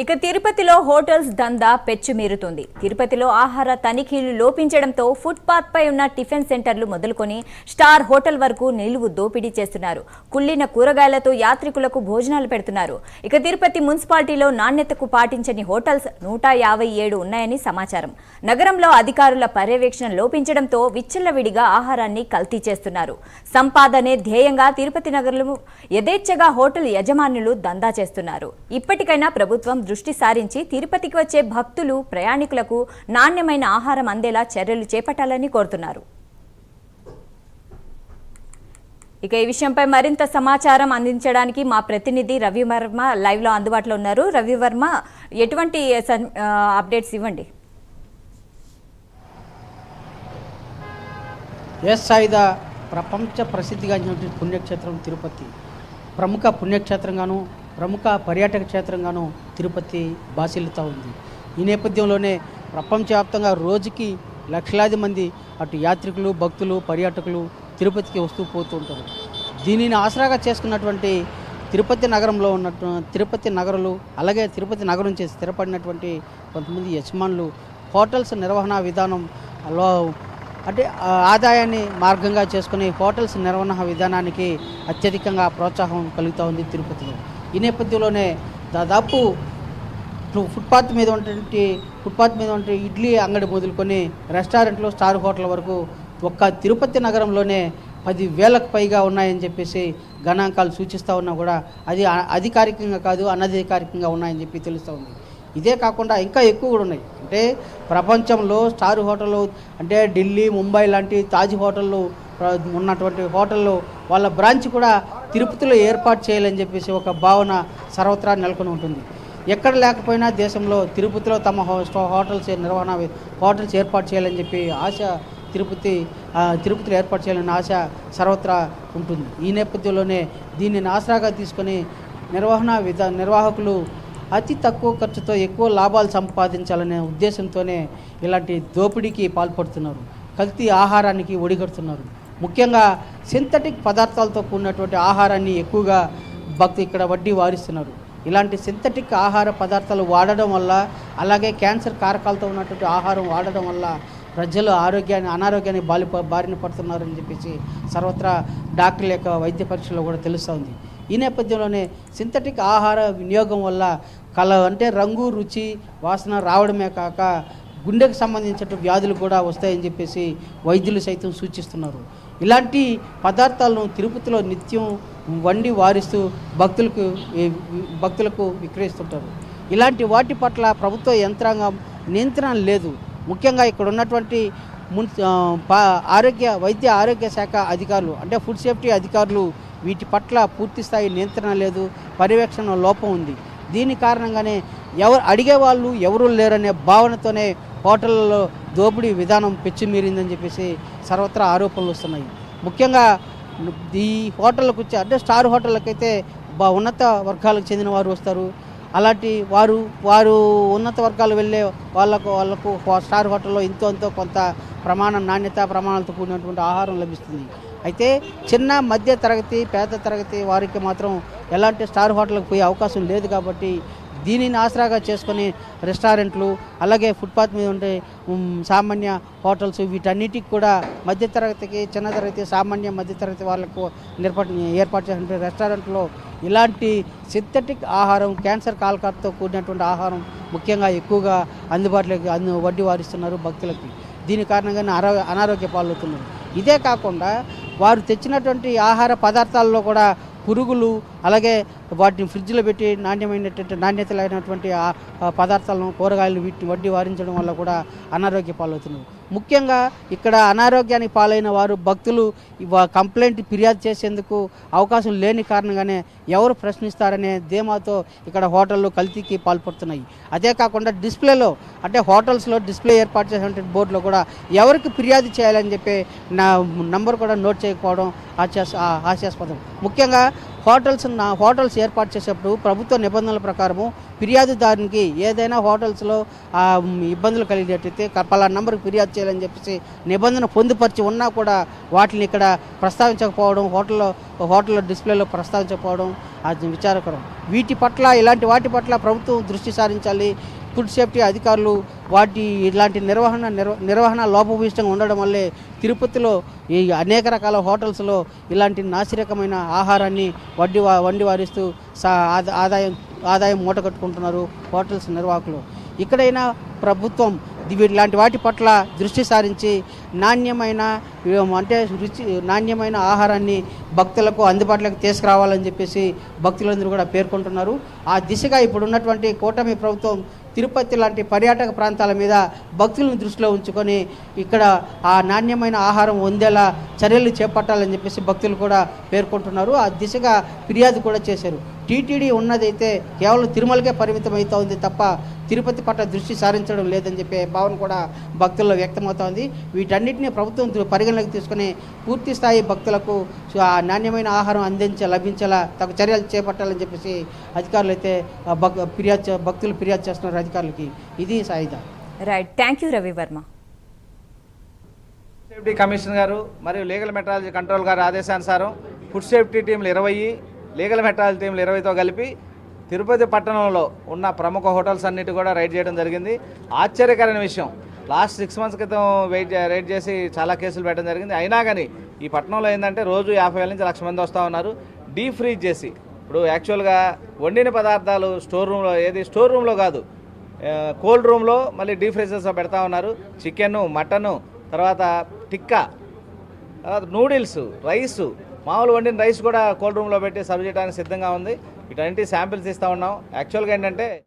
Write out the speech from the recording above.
ఇక తిరుపతిలో హోటల్స్ దందా పెచ్చుమీరుతుంది తిరుపతిలో ఆహార తనిఖీలు లోపించడంతో ఫుట్పాత్ పై ఉన్న టిఫిన్ సెంటర్లు మొదలుకొని స్టార్ హోటల్ వరకు నిలువు దోపిడీ చేస్తున్నారు. కుళ్ళిన కూరగాయలతో యాత్రికులకు భోజనాలు పెడుతున్నారు. ఇక తిరుపతి మున్సిపాలిటీలో నాణ్యతకు పాటించని హోటల్స్ నూట యాభై ఏడు ఉన్నాయని సమాచారం. నగరంలో అధికారుల పర్యవేక్షణ లోపించడంతో విచ్చలవిడిగా ఆహారాన్ని కల్తీ చేస్తున్నారు. సంపాదనే ధ్యేయంగా తిరుపతి నగరంలో యథేచ్ఛగా హోటల్ యజమానులు దందా చేస్తున్నారు. ఇప్పటికైనా ప్రభుత్వం దృష్టి సారించి తిరుపతికి వచ్చే భక్తులు ప్రయాణికులకు నాణ్యమైన ఆహారం అందేలా చర్యలు చేపట్టాలని కోరుతున్నారు. ఇక ఈ విషయంపై మరింత సమాచారం అందించడానికి మా ప్రతినిధి రవివర్మ లైవ్లో అందుబాటులో ఉన్నారు. రవివర్మ ఎటువంటి సన్- అప్డేట్స్ ఇవ్వండి. ఎస్ సాయిద ప్రపంచ ప్రసిద్ధిగాంచినటువంటి పుణ్యక్షేత్రం తిరుపతి. ప్రముఖ పుణ్యక్షేత్రంగాను ప్రముఖ పర్యాటక క్షేత్రంగాను తిరుపతి బాసిల్లుతూ ఉంది. ఈ నేపథ్యంలోనే ప్రపంచవ్యాప్తంగా రోజుకి లక్షలాది మంది అటు యాత్రికులు భక్తులు పర్యాటకులు తిరుపతికి వస్తూ పోతూ ఉంటారు. దీనిని ఆసరాగా చేసుకున్నటువంటి తిరుపతి నగరంలో ఉన్న తిరుపతి నగరులు అలాగే తిరుపతి నగరం నుంచి స్థిరపడినటువంటి కొంతమంది యజమానులు హోటల్స్ నిర్వహణ విధానంలో అంటే ఆదాయాన్ని మార్గంగా చేసుకుని హోటల్స్ నిర్వహణ విధానానికి అత్యధికంగా ప్రోత్సాహం కలుగుతూ ఉంది తిరుపతిలో. ఈ నేపథ్యంలోనే దాదాపు ఫుట్పాత్ మీద ఉన్నటువంటి ఫుట్పాత్ మీద ఉంటే ఇడ్లీ అంగడి మొదలుకొని రెస్టారెంట్లు స్టార్ హోటల్ వరకు ఒక్క తిరుపతి నగరంలోనే పది వేలకు పైగా ఉన్నాయని చెప్పేసి గణాంకాలు సూచిస్తూ ఉన్నా కూడా అది అధికారికంగా కాదు అనధికారికంగా ఉన్నాయని చెప్పి తెలుస్తూ ఉంది. ఇదే కాకుండా ఇంకా ఎక్కువ కూడా ఉన్నాయి. అంటే ప్రపంచంలో స్టార్ హోటల్ అంటే ఢిల్లీ ముంబై లాంటి తాజ్ హోటళ్ళు ఉన్నటువంటి హోటల్లో వాళ్ళ బ్రాంచ్ కూడా తిరుపతిలో ఏర్పాటు చేయాలని చెప్పేసి ఒక భావన సర్వత్రా నెలకొని ఉంటుంది. ఎక్కడ లేకపోయినా దేశంలో తిరుపతిలో తమ హో- స్టో- హోటల్స్ నిర్వహణ హోటల్స్ ఏర్పాటు చేయాలని చెప్పి ఆశ తిరుపతి తిరుపతిలో ఏర్పాటు చేయాలని ఆశ సర్వత్రా ఉంటుంది. ఈ నేపథ్యంలోనే దీనిని ఆసరాగా తీసుకొని నిర్వహణ విధ నిర్వాహకులు అతి తక్కువ ఖర్చుతో ఎక్కువ లాభాలు సంపాదించాలనే ఉద్దేశంతోనే ఇలాంటి దోపిడీకి పాల్పడుతున్నారు. కల్తీ ఆహారానికి ఒడిగడుతున్నారు. ముఖ్యంగా సింథటిక్ పదార్థాలతో కూడినటువంటి ఆహారాన్ని ఎక్కువగా భక్తి ఇక్కడ వడ్డీ వారిస్తున్నారు. ఇలాంటి సింథటిక్ ఆహార పదార్థాలు వాడడం వల్ల అలాగే క్యాన్సర్ కారకాలతో ఉన్నటువంటి ఆహారం వాడడం వల్ల ప్రజలు ఆరోగ్యాన్ని అనారోగ్యాన్ని బాలి బారిన పడుతున్నారని చెప్పేసి సర్వత్రా డాక్టర్ల యొక్క వైద్య పరీక్షలో కూడా తెలుస్తోంది. ఈ నేపథ్యంలోనే సింథటిక్ ఆహార వినియోగం వల్ల కల అంటే రంగు రుచి వాసన రావడమే కాక గుండెకు సంబంధించిన వ్యాధులు కూడా వస్తాయని చెప్పేసి వైద్యులు సైతం సూచిస్తున్నారు. ఇలాంటి పదార్థాలను తిరుపతిలో నిత్యం వండి వారిస్తూ భక్తులకు భక్తులకు విక్రయిస్తుంటారు. ఇలాంటి వాటి పట్ల ప్రభుత్వ యంత్రాంగం నియంత్రణ లేదు. ముఖ్యంగా ఇక్కడ ఉన్నటువంటి మున్ పా- ఆరోగ్య వైద్య ఆరోగ్య శాఖ అధికారులు అంటే ఫుడ్ సేఫ్టీ అధికారులు వీటి పట్ల పూర్తి స్థాయి నియంత్రణ లేదు పర్యవేక్షణ లోపం ఉంది. దీని కారణంగానే ఎవరు అడిగే వాళ్ళు ఎవరు లేరనే భావనతోనే హోటళ్ళలో దోపిడీ విధానం పెచ్చిమీరిందని చెప్పేసి సర్వత్రా ఆరోపణలు వస్తున్నాయి. ముఖ్యంగా ఈ హోటళ్ళకు వచ్చే అంటే స్టార్ హోటళ్ళకైతే బా ఉన్నత వర్గాలకు చెందిన వారు వస్తారు. అలాంటి వారు వారు ఉన్నత వర్గాలు వెళ్ళే వాళ్ళకు వాళ్ళకు స్టార్ హోటల్లో ఇంతో ఎంతో కొంత ప్రమాణం నాణ్యత ప్రమాణాలతో కూడినటువంటి ఆహారం లభిస్తుంది. అయితే చిన్న మధ్య తరగతి పేద తరగతి వారికి మాత్రం ఎలాంటి స్టార్ హోటల్కి పోయే అవకాశం లేదు కాబట్టి దీనిని ఆసరాగా చేసుకొని రెస్టారెంట్లు అలాగే ఫుట్పాత్ మీద ఉండే సామాన్య హోటల్స్ వీటన్నిటికి కూడా మధ్యతరగతికి చిన్న తరగతి సామాన్య మధ్యతరగతి వాళ్ళకు నిర్పాటు ఏర్పాటు చేసిన రెస్టారెంట్లో ఇలాంటి సింథటిక్ ఆహారం క్యాన్సర్ కాల్కాలతో కూడినటువంటి ఆహారం ముఖ్యంగా ఎక్కువగా అందుబాటులోకి అందు వడ్డీ వారిస్తున్నారు భక్తులకి. దీని కారణంగానే అరా అనారోగ్య పాలవుతున్నారు. ఇదే కాకుండా వారు తెచ్చినటువంటి ఆహార పదార్థాల్లో కూడా పురుగులు అలాగే వాటిని ఫ్రిడ్జ్లో పెట్టి నాణ్యమైనటువంటి నాణ్యత లేనటువంటి పదార్థాలను కూరగాయలు వీటిని వడ్డీ వారించడం వల్ల కూడా అనారోగ్య పాలవుతున్నారు. ముఖ్యంగా ఇక్కడ అనారోగ్యానికి పాలైన వారు భక్తులు కంప్లైంట్ ఫిర్యాదు చేసేందుకు అవకాశం లేని కారణంగానే ఎవరు ప్రశ్నిస్తారనే ధీమాతో ఇక్కడ హోటళ్ళు కల్తీకి పాల్పడుతున్నాయి. అదే కాకుండా డిస్ప్లేలో అంటే హోటల్స్లో డిస్ప్లే ఏర్పాటు చేసినటువంటి బోర్డులో కూడా ఎవరికి ఫిర్యాదు చేయాలని చెప్పి నా నంబర్ కూడా నోట్ చేయకపోవడం హాస్యాస్ హాస్యాస్పదం ముఖ్యంగా హోటల్స్ నా హోటల్స్ ఏర్పాటు చేసేటప్పుడు ప్రభుత్వ నిబంధనల ప్రకారము ఫిర్యాదుదారునికి ఏదైనా హోటల్స్లో ఇబ్బందులు కలిగేటైతే క- పలానా నంబర్కి ఫిర్యాదు చేయాలని చెప్పేసి నిబంధన పొందుపరిచి ఉన్నా కూడా వాటిని ఇక్కడ ప్రస్తావించకపోవడం హోటల్లో హోటల్లో డిస్ప్లేలో ప్రస్తావించకపోవడం అది విచారకరం. వీటి పట్ల ఇలాంటి వాటి పట్ల ప్రభుత్వం దృష్టి సారించాలి. ఫుడ్ సేఫ్టీ అధికారులు వాటి ఇలాంటి నిర్వహణ నిర్వ నిర్వహణ లోపభూయిష్టంగా ఉండడం వల్లే తిరుపతిలో ఈ అనేక రకాల హోటల్స్లో ఇలాంటి నాసిరకమైన ఆహారాన్ని వడ్డీ వండి వారిస్తూ సా ఆద- ఆదాయం ఆదాయం మూట కట్టుకుంటున్నారు హోటల్స్ నిర్వాహకులు. ఇక్కడైనా ప్రభుత్వం ది- ఇలాంటి వాటి పట్ల దృష్టి సారించి నాణ్యమైన అంటే రుచి నాణ్యమైన ఆహారాన్ని భక్తులకు అందుబాటులోకి తీసుకురావాలని చెప్పేసి భక్తులందరూ కూడా పేర్కొంటున్నారు. ఆ దిశగా ఇప్పుడు ఉన్నటువంటి కూటమి ప్రభుత్వం తిరుపతి లాంటి పర్యాటక ప్రాంతాల మీద భక్తులను దృష్టిలో ఉంచుకొని ఇక్కడ ఆ నాణ్యమైన ఆహారం పొందేలా చర్యలు చేపట్టాలని చెప్పేసి భక్తులు కూడా పేర్కొంటున్నారు. ఆ దిశగా ఫిర్యాదు కూడా చేశారు. టీటీడీ ఉన్నదైతే కేవలం తిరుమలకే పరిమితం అవుతా ఉంది తప్ప తిరుపతి పట్ల దృష్టి సారించడం లేదని చెప్పే భావన కూడా భక్తుల్లో వ్యక్తమవుతోంది వీటన్నిటిని ప్రభుత్వం పరిగణలోకి తీసుకుని పూర్తి స్థాయి భక్తులకు ఆ నాణ్యమైన ఆహారం అందించే లభించేలా తగు చర్యలు చేపట్టాలని చెప్పేసి అధికారులు అయితే ఫిర్యాదు భక్తులు ఫిర్యాదు చేస్తున్నారు అధికారులకి. ఇది Saida. Right. Thank you Ravivarma safety commissioner గారు మరియు లీగల్ మెట్రాలజీ కంట్రోల్ గారి ఆదేశానుసారం ఫుడ్ సేఫ్టీ టీంలు ఇరవై లీగల్ మెట్రాల్ టీంలు ఇరవైతో కలిపి తిరుపతి పట్టణంలో ఉన్న ప్రముఖ హోటల్స్ అన్నిటి కూడా రైడ్ చేయడం జరిగింది. ఆశ్చర్యకరమైన విషయం. లాస్ట్ సిక్స్ మంత్స్ క్రితం వెయిట్ రైడ్ చేసి చాలా కేసులు పెట్టడం జరిగింది. అయినా కానీ ఈ పట్టణంలో ఏంటంటే రోజు యాభై వేల నుంచి లక్ష మంది వస్తూ ఉన్నారు. డీప్ ఫ్రీజ్ చేసి ఇప్పుడు యాక్చువల్గా వండిన పదార్థాలు స్టోర్ రూమ్లో ఏది స్టోర్ రూమ్లో కాదు. కోల్డ్ రూమ్లో మళ్ళీ డీప్ ఫ్రీజర్స్లో పెడతా ఉన్నారు. చికెను మటను తర్వాత టిక్కా తర్వాత నూడిల్స్ రైసు మామూలు వండిన రైస్ కూడా కోల్డ్ రూమ్లో పెట్టి సర్వ్ చేయడానికి సిద్ధంగా ఉంది. ఇటువంటి శాంపిల్స్ ఇస్తూ ఉన్నాం. యాక్చువల్గా ఏంటంటే